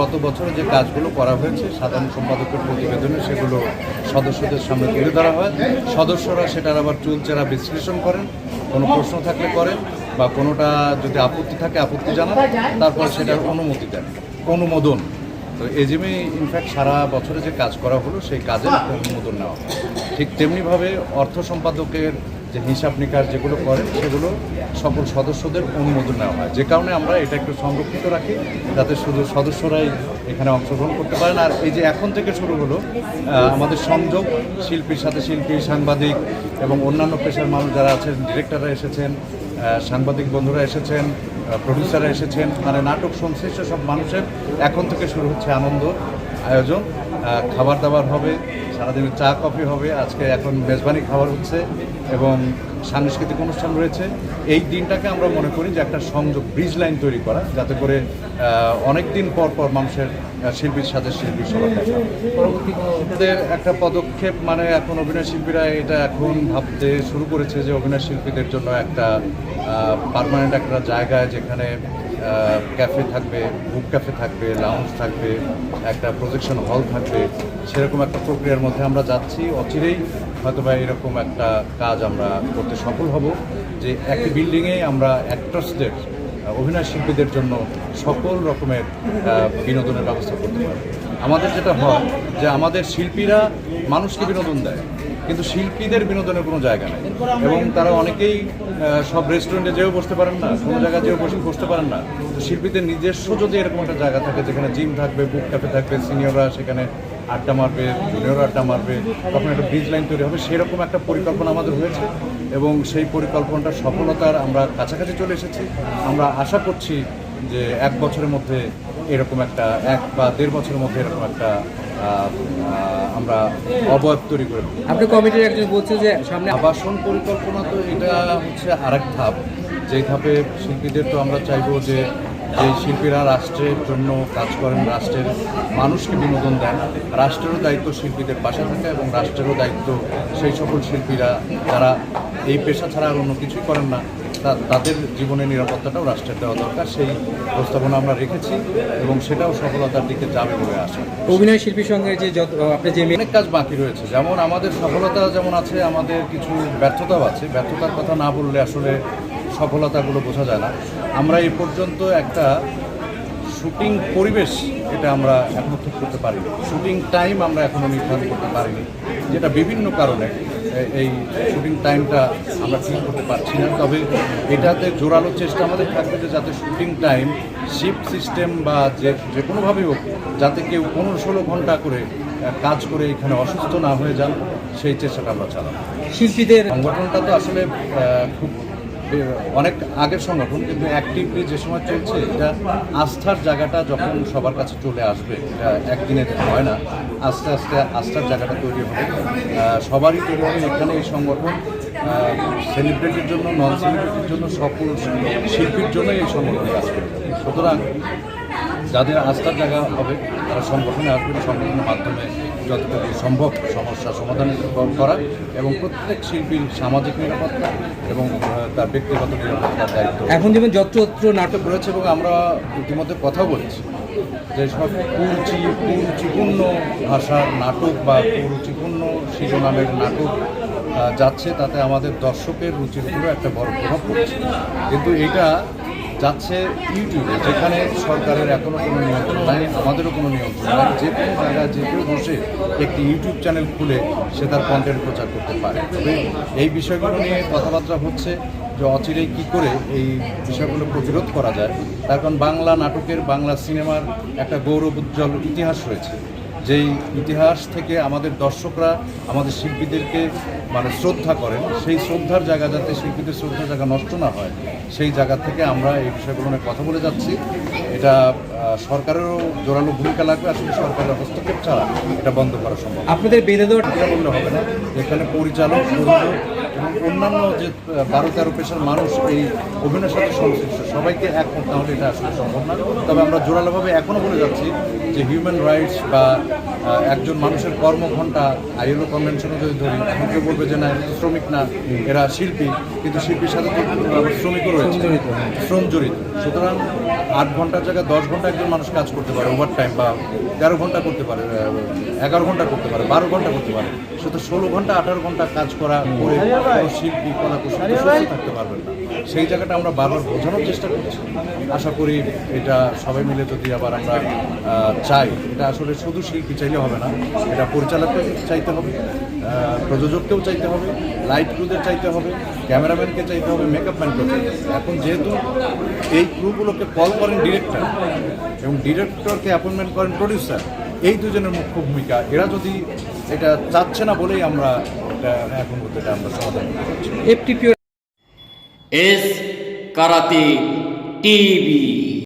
গত বছরে যে কাজগুলো করা হয়েছে, সাধারণ সম্পাদকের প্রতিবেদনে সেগুলো সদস্যদের সামনে তুলে ধরা হয় সদস্যরা সেটার আবার চুলচেরা বিশ্লেষণ করেন, কোনো প্রশ্ন থাকলে করেন বা কোনোটা যদি আপত্তি থাকে, আপত্তি জানান, তারপর সেটার অনুমতি দেন, অনুমোদন তো এজিমে ইনফ্যাক্ট সারা বছরে যে কাজ করা হলো, সেই কাজের অনুমোদন নেওয়া। ঠিক তেমনিভাবে অর্থ সম্পাদকের যে হিসাব নিকাশ যেগুলো করেন সেগুলো সকল সদস্যদের অনুমোদন নেওয়া হয়। যে কারণে আমরা এটা একটু সংরক্ষিত রাখি, যাতে শুধু সদস্যরাই এখানে অংশগ্রহণ করতে পারেন। আর এই যে এখন থেকে শুরু হলো আমাদের সংযোগ, শিল্পীর সাথে শিল্পী, সাংবাদিক এবং অন্যান্য পেশার মানুষ যারা আছেন, ডিরেক্টররা এসেছেন সাংবাদিক বন্ধুরা এসেছেন প্রডিউসাররা এসেছেন মানে নাটক সংশ্লিষ্ট সব মানুষের এখন থেকে শুরু হচ্ছে আনন্দ। আয়োজন। খাবার দাবার হবে, সারাদিন চা, কফি হবে, আজকে এখন মেজবানি খাবার হচ্ছে এবং সাংস্কৃতিক অনুষ্ঠান রয়েছে। এই দিনটাকে আমরা মনে করি যে একটা সংযোগ ব্রিজ লাইন তৈরি করা, যাতে করে অনেক দিন পর পর মানুষের শিল্পীর সাথে শিল্পীর সবার দেখা একটা পদক্ষেপ মানে এখন অভিনয় শিল্পীরা এটা এখন ভাবতে শুরু করেছে যে অভিনয় শিল্পীদের জন্য একটা পার্মানেন্ট একটা জায়গায় যেখানে ক্যাফে থাকবে বুক ক্যাফে থাকবে লাউঞ্জ থাকবে, একটা প্রজেকশন হল থাকবে, সেরকম একটা প্রক্রিয়ার মধ্যে আমরা যাচ্ছি। অচিরেই হয়তোবা এরকম একটা কাজ আমরা করতে সফল হব, যে একটি বিল্ডিংয়ে আমরা অ্যাক্টরসদের অভিনয় শিল্পীদের জন্য সকল রকমের বিনোদনের ব্যবস্থা করতে পারি আমাদের যেটা হয়, যে আমাদের শিল্পীরা মানুষকে বিনোদন দেয়। কিন্তু শিল্পীদের বিনোদনের কোনো জায়গা নেই। এবং তারা অনেকেই সব রেস্টুরেন্টে যেও বসতে পারেন না, কোনো জায়গায় যেও বসে বসতে পারেন না। তো শিল্পীদের নিজস্ব যদি এরকম একটা জায়গা থাকে যেখানে জিম থাকবে বুক ক্যাফে থাকবে সিনিয়ররা সেখানে আড্ডা মারবে জুনিয়র আড্ডা মারবে, তখন একটা ব্রিজ লাইন তৈরি হবে, সেরকম একটা পরিকল্পনা আমাদের হয়েছে। এবং সেই পরিকল্পনাটা সফলতার আমরা কাছাকাছি চলে এসেছি। আমরা আশা করছি যে এক বছরের মধ্যে এরকম একটা, এক বা দেড় বছরের মধ্যে এরকম একটা আমরা অবয়ব তৈরি করে। আপনি কমিটির একজন বলছে যে সামনে আবাসন পরিকল্পনা তো এটা হচ্ছে আরেক ধাপ যেই ধাপে শিল্পীদের তো আমরা চাইব যে যে শিল্পীরা রাষ্ট্রের জন্য কাজ করেন রাষ্ট্রের মানুষকে বিনোদন দেন রাষ্ট্রেরও দায়িত্ব শিল্পীদের পাশে থাকা এবং রাষ্ট্রেরও দায়িত্ব সেই সকল শিল্পীরা যারা এই পেশা ছাড়া আর অন্য কিছুই করেন না তাদের জীবনের নিরাপত্তাটাও রাষ্ট্রের দেওয়া দরকার সেই প্রস্তাবনা আমরা রেখেছি এবং সেটাও সফলতার দিকে যাবে বলে আশা অভিনয় শিল্পীর সঙ্গে যে আপনি যে অনেক কাজ বাকি রয়েছে যেমন আমাদের সফলতা যেমন আছে আমাদের কিছু ব্যর্থতাও আছে। ব্যর্থতার কথা না বললে আসলে সফলতাগুলো বোঝা যায় না। আমরা এ পর্যন্ত একটা শুটিং পরিবেশ এটা আমরা এখনও ঠিক করতে পারিনি। শুটিং টাইম আমরা এখনও নির্ধারণ করতে পারিনি যেটা বিভিন্ন কারণে এই শুটিং টাইমটা আমরা ঠিক করতে পারছি না। তবে এটাতে জোরালো চেষ্টা আমাদের থাকবে যে যাতে শুটিং টাইম শিফট সিস্টেম বা যে যে কোনোভাবেই হোক যাতে কেউ পনেরো ষোলো ঘণ্টা করে কাজ করে এখানে অসুস্থ না হয়ে যান সেই চেষ্টাটা আমরা চালাবো। শিল্পীদের সংগঠনটা তো আসলে খুব অনেক আগের সংগঠন, কিন্তু অ্যাক্টিভলি যে সময় চলছে, এটা আস্থার জায়গাটা যখন সবার কাছে চলে আসবে, এটা একদিনে হয় না, আস্তে আস্তে আস্থার জায়গাটা তৈরি হবে। সবারই তৈরি হবে এখানে এই সংগঠন সেলিব্রিটির জন্য নন সেলিব্রিটির জন্য, সকল শিল্পীর জন্যই এই সংগঠন কাজ করে সুতরাং যাদের আস্থার জায়গা হবে, তারা সংগঠনে আসবেন সংগঠনের মাধ্যমে যতটুকু সম্ভব সমস্যা সমাধান করা এবং প্রত্যেক শিল্পীর সামাজিক নিরাপত্তা এবং তার ব্যক্তিগত নিরাপত্তার দায়িত্ব। এখন যেমন নাটক নাটক রয়েছে এবং আমরা ইতিমধ্যে কথা বলেছি যে সব কুরুচি, কুরুচিপূর্ণ ভাষার নাটক বা কুরুচিপূর্ণ শিরোনামের নাটক যাচ্ছে, তাতে আমাদের দর্শকের রুচির উপরে একটা বড় প্রভাব পড়ছে। কিন্তু এটা যাচ্ছে ইউটিউবে, যেখানে সরকারের এখনও কোনো নিয়ন্ত্রণ নাই আমাদেরও কোনো নিয়ন্ত্রণ নাই যে কোনো জায়গায় যে কেউ বসে একটি ইউটিউব চ্যানেল খুলে সে তার কন্টেন্ট প্রচার করতে পারে। তবে এই বিষয়গুলো নিয়ে কথাবার্তা হচ্ছে যে অচিরেই কী করে এই বিষয়গুলো প্রতিরোধ করা যায়। তার কারণ বাংলা নাটকের, বাংলা সিনেমার একটা গৌরব উজ্জ্বল ইতিহাস রয়েছে। যেই ইতিহাস থেকে আমাদের দর্শকরা, আমাদের শিল্পীদেরকে মানে শ্রদ্ধা করেন, সেই শ্রদ্ধার জায়গা যাতে শিল্পীদের শ্রদ্ধার জায়গা নষ্ট না হয় সেই জায়গা থেকে আমরা এই বিষয়গুলো নিয়ে কথা বলে যাচ্ছি। এটা সরকারেরও জোরালো ভূমিকা লাগবে আসলে সরকারের হস্তক্ষেপ ছাড়া এটা বন্ধ করা সম্ভব। আপনাদের বেঁধে দেওয়া বললে হবে না? এখানে পরিচালক এবং অন্যান্য যে বারো তেরো পেশার মানুষ এই অভিনয়ের সাথে সংশ্লিষ্ট সবাইকে এক না হলে এটা আসলে সম্ভব না। তবে আমরা জোরালোভাবে এখনও বলে যাচ্ছি যে হিউম্যান রাইটস বা একজন মানুষের কর্মঘণ্টা আইএলও কনভেনশনে যদি ধরি এখন কেউ বলবে যে না শ্রমিক না এরা শিল্পী। কিন্তু শিল্পীর সাথে তো শ্রমিকও রয়েছে। শ্রম জড়িত, হ্যাঁ। সুতরাং আট ঘণ্টার জায়গায় দশ ঘণ্টা একজন মানুষ কাজ করতে পারে ওভার টাইম বা তেরো ঘণ্টা করতে পারে এগারো ঘণ্টা করতে পারে বারো ঘণ্টা করতে পারে। শুধু ষোলো ঘণ্টা আঠারো ঘণ্টা কাজ করা করে কোনো শিল্পী কলা কুশলী সুস্থ থাকতে পারবেন না। সেই জায়গাটা আমরা বারবার বোঝানোর চেষ্টা করছি। আশা করি এটা সবাই মিলে যদি আবার আমরা চাই এটা আসলে শুধু শিল্পী চাইলে হবে না এটা পরিচালককে চাইতে হবে প্রযোজককেও চাইতে হবে লাইট ক্রুদের চাইতে হবে ক্যামেরাম্যানকে চাইতে হবে মেকআপ ম্যানকেও চাইতে হবে। এখন যেহেতু এই ক্রুগুলোকে কল করেন ডিরেক্টর এবং ডিরেক্টরকে অ্যাপয়েন্টমেন্ট করেন প্রডিউসার এই দুজনের মুখ্য ভূমিকা। এরা যদি এটা চাচ্ছে না বলেই আমরা এটা এখন পর্যন্ত আমরা সমাধান করতে এফটিপিও এস কারাতে টিভি।